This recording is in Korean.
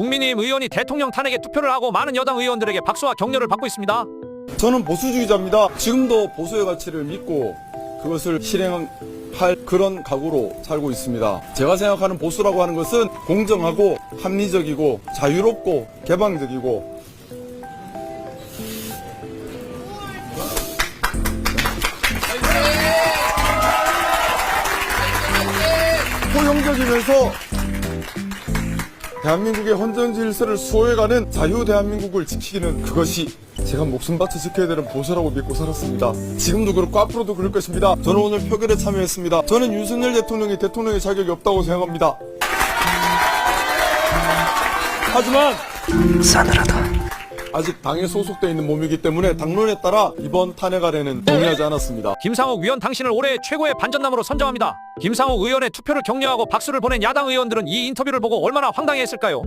국민의힘 의원이 대통령 탄핵에 투표를 하고 많은 여당 의원들에게 박수와 격려를 받고 있습니다. 저는 보수주의자입니다. 지금도 보수의 가치를 믿고 그것을 실행할 그런 각오로 살고 있습니다. 제가 생각하는 보수라고 하는 것은 공정하고 합리적이고 자유롭고 개방적이고 포용적이면서 대한민국의 헌정 질서를 수호해가는 자유 대한민국을 지키는 그것이 제가 목숨 바쳐 지켜야 되는 보수라고 믿고 살았습니다. 지금도 그렇고 앞으로도 그럴 것입니다. 저는 오늘 표결에 참여했습니다. 저는 윤석열 대통령이 대통령의 자격이 없다고 생각합니다. 하지만 싸늘하다. 아직 당에 소속돼 있는 몸이기 때문에 당론에 따라 이번 탄핵안에는 동의하지 않았습니다. 김상욱 위원 당신을 올해 최고의 반전남으로 선정합니다. 김상욱 의원의 투표를 격려하고 박수를 보낸 야당 의원들은 이 인터뷰를 보고 얼마나 황당해했을까요?